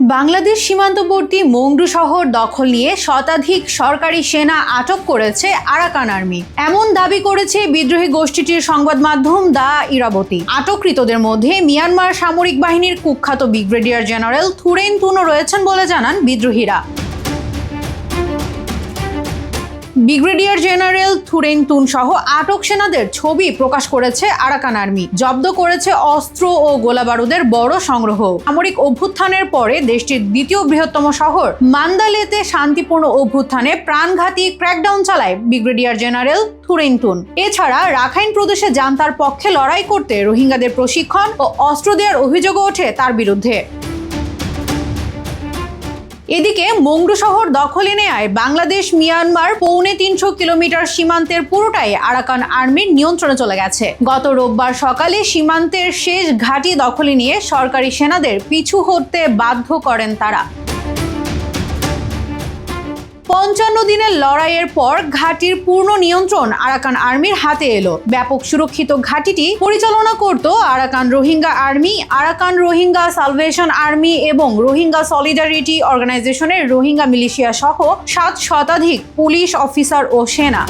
বাংলাদেশ সীমান্তবর্তী মংডু শহর দখল নিয়ে শতাধিক সরকারি সেনা আটক করেছে আরাকান আর্মি। এমন দাবি করেছে বিদ্রোহী গোষ্ঠীটির সংবাদ মাধ্যম দা ইরাবতী। আটককৃতদের মধ্যে মিয়ানমার সামরিক বাহিনীর কুখ্যাত ব্রিগেডিয়ার জেনারেল থুরেন তুনো রয়েছেন বলে জানান বিদ্রোহীরা। ব্রিগেডিয়ার জেনারেল থুরেন তুন সহ আটক সেনাদের ছবি প্রকাশ করেছে আরাকান আর্মি। জব্দ করেছে অস্ত্র ও গোলাবারুদের বড় সংগ্রহ। সামরিক অভ্যুত্থানের পরে দেশটির দ্বিতীয় বৃহত্তম শহর মান্দালেতে শান্তিপূর্ণ অভ্যুত্থানে প্রাণঘাতী ক্র্যাকডাউন চালায় ব্রিগেডিয়ার জেনারেল থুরেন তুন। এছাড়া রাখাইন প্রদেশে জান্তার পক্ষে লড়াই করতে রোহিঙ্গাদের প্রশিক্ষণ ও অস্ত্র দেওয়ার অভিযোগও ওঠে তার বিরুদ্ধে। এদিকে মংডু শহর দখলে নেয় বাংলাদেশ, মিয়ানমার পৌনে তিনশো কিলোমিটার সীমান্তের পুরোটাই আরাকান আর্মির নিয়ন্ত্রণে চলে গেছে। গত রোববার সকালে সীমান্তের শেষ ঘাঁটি দখলে নিয়ে সরকারি সেনাদের পিছু হতে বাধ্য করেন তারা। পঞ্চান্ন দিনের লড়াইয়ের পর ঘাটির পূর্ণ নিয়ন্ত্রণ আরাকান আর্মির হাতে এলো। ব্যাপক সুরক্ষিত ঘাটিটি পরিচালনা করত Arakan Rohingya Army, Arakan Rohingya Salvation Army এবং রোহিঙ্গা সলিডারিটি অর্গানাইজেশনের রোহিঙ্গা মিলিশিয়া সহ সাত শতাধিক পুলিশ অফিসার ও সেনা।